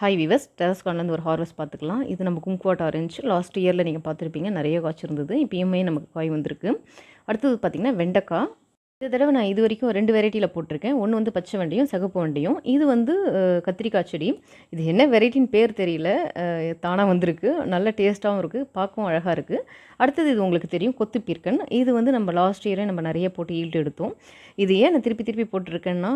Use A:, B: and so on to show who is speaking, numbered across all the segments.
A: High viewers terrace கார்ட்லேருந்து ஒரு harvest பார்த்துக்கலாம். இது நம்ம குங்குவாட் ஆரஞ்சு லாஸ்ட் இயரில் நீங்கள் பார்த்துருப்பீங்க. நிறைய காய்ச்சிருந்தது. இப்போயுமே நமக்கு காய் வந்திருக்கு. அடுத்தது பார்த்திங்கன்னா வெண்டைக்காய். இந்த தடவை நான் இது வரைக்கும் ரெண்டு வெரைட்டியில் போட்டிருக்கேன். ஒன்று வந்து பச்சை வண்டியும் சகப்பு வண்டியும். இது வந்து கத்திரிக்காய் செடி. இது என்ன வெரைட்டின்னு பேர் தெரியல. தானாக வந்திருக்கு. நல்ல டேஸ்ட்டாகவும் இருக்குது பார்க்கவும் அழகாக இருக்குது அடுத்தது இது உங்களுக்கு தெரியும் கொத்து பீர்க்கன். இது வந்து நம்ம லாஸ்ட் இயரே நம்ம நிறைய போட்டு ஈல்டு எடுத்தோம். இது ஏன் நான் திருப்பி திருப்பி போட்டிருக்கேன்னா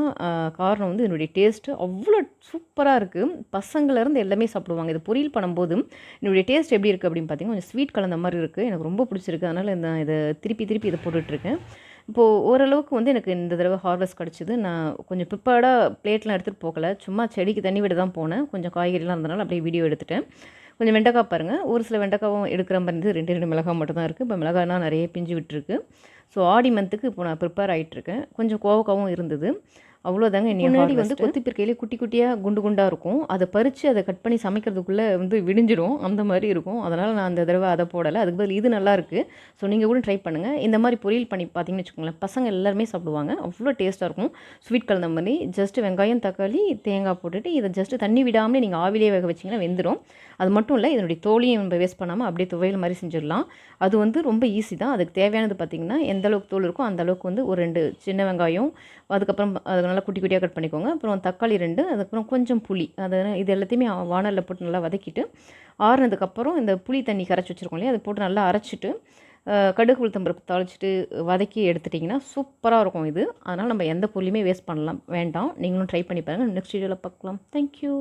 A: காரணம் வந்து என்னுடைய டேஸ்ட்டு அவ்வளோ சூப்பராக இருக்குது பசங்கள்லேருந்து எல்லாமே சாப்பிடுவாங்க. இது பொரியல் பண்ணும்போது என்னுடைய டேஸ்ட் எப்படி இருக்குது அப்படின்னு பார்த்தீங்கன்னா கொஞ்சம் ஸ்வீட் கலந்த மாதிரி இருக்குது எனக்கு ரொம்ப பிடிச்சிருக்கு. அதனால் நான் இதை திருப்பி திருப்பி இதை போட்டுட்ருக்கேன் இப்போது ஓரளவுக்கு வந்து எனக்கு இந்த தடவை ஹார்வெஸ்ட் கிடச்சிது. நான் கொஞ்சம் ப்ரிப்பேர்டாக பிளேட்லாம் எடுத்துகிட்டு போகல. சும்மா செடிக்கு தண்ணி விட தான் போனேன். கொஞ்சம் காய்கறிலாம் இருந்தனால அப்படியே வீடியோ எடுத்துட்டேன். கொஞ்சம் வெண்டைக்காய் பாருங்கள் ஒரு சில வெண்டைக்காவும் எடுக்கிற மாதிரி இருந்து ரெண்டு ரெண்டு மிளகாய் மட்டும் தான் இருக்குது இப்போ மிளகாய்னா நிறைய பிஞ்சு விட்டுருக்கு. ஸோ ஆடி மந்த்துக்கு இப்போ நான் ப்ரிப்பேர் ஆகிட்டுருக்கேன் கொஞ்சம் கோவக்காவும் இருந்தது. அவ்வளோதாங்க முன்னாடி வந்து கொத்திப்பிற்கையிலே குட்டி குட்டியாக குண்டு குண்டாக இருக்கும். அதை பறித்து அதை கட் பண்ணி சமைக்கிறதுக்குள்ளே வந்து விடிஞ்சிடும். அந்த மாதிரி இருக்கும். அதனால் நான் அந்த தடவை அதை போடலை. அதுக்கு பதில் இது நல்லா இருக்குது ஸோ நீங்கள் கூட ட்ரை பண்ணுங்கள் இந்த மாதிரி பொரியல் பண்ணி பார்த்தீங்கன்னு வச்சுக்கோங்களேன் பசங்க எல்லாருமே சாப்பிடுவாங்க. அவ்வளோ டேஸ்ட்டாக இருக்கும். ஸ்வீட் கலந்த மாதிரி. ஜஸ்ட்டு வெங்காயம் தக்காளி தேங்காய் போட்டுட்டு இதை ஜஸ்ட்டு தண்ணி விடாமல் நீங்கள் ஆவிலே வேக வச்சிங்கன்னா வெந்துடும் அது மட்டும் இல்லை இதனுடைய தோலையும் நம்ம வேஸ்ட் பண்ணாமல் அப்படியே துவையல் மாதிரி செஞ்சிடலாம். அது வந்து ரொம்ப ஈஸி தான். அதுக்கு தேவையானது பார்த்திங்கன்னா எந்த அளவுக்கு தோல் இருக்கோ அந்த அளவுக்கு வந்து ஒரு ரெண்டு சின்ன வெங்காயம் அதுக்கப்புறம் அது நல்லா குட்டி குட்டியாக கட் பண்ணிக்கோங்க. அப்புறம் தக்காளி ரெண்டு அதுக்கப்புறம் கொஞ்சம் புளி. அது இது எல்லாத்தையுமே வானலில் போட்டு நல்லா வதக்கிட்டு ஆறுனதுக்கப்புறம் இந்த புளி தண்ணி கரைச்சி வச்சுருக்கோம் இல்லையா அதை போட்டு நல்லா அரைச்சிட்டு கடுகு உளுத்தம்பருப்பு தாளிச்சிட்டு வதக்கி எடுத்துட்டிங்கன்னா சூப்பராக இருக்கும் இது. அதனால் நம்ம எந்த பொருளையுமே வேஸ்ட் பண்ணலாம் வேண்டாம். நீங்களும் ட்ரை பண்ணி பாருங்கள் நெக்ஸ்ட் வீடியோவில் பார்க்கலாம். தேங்க்யூ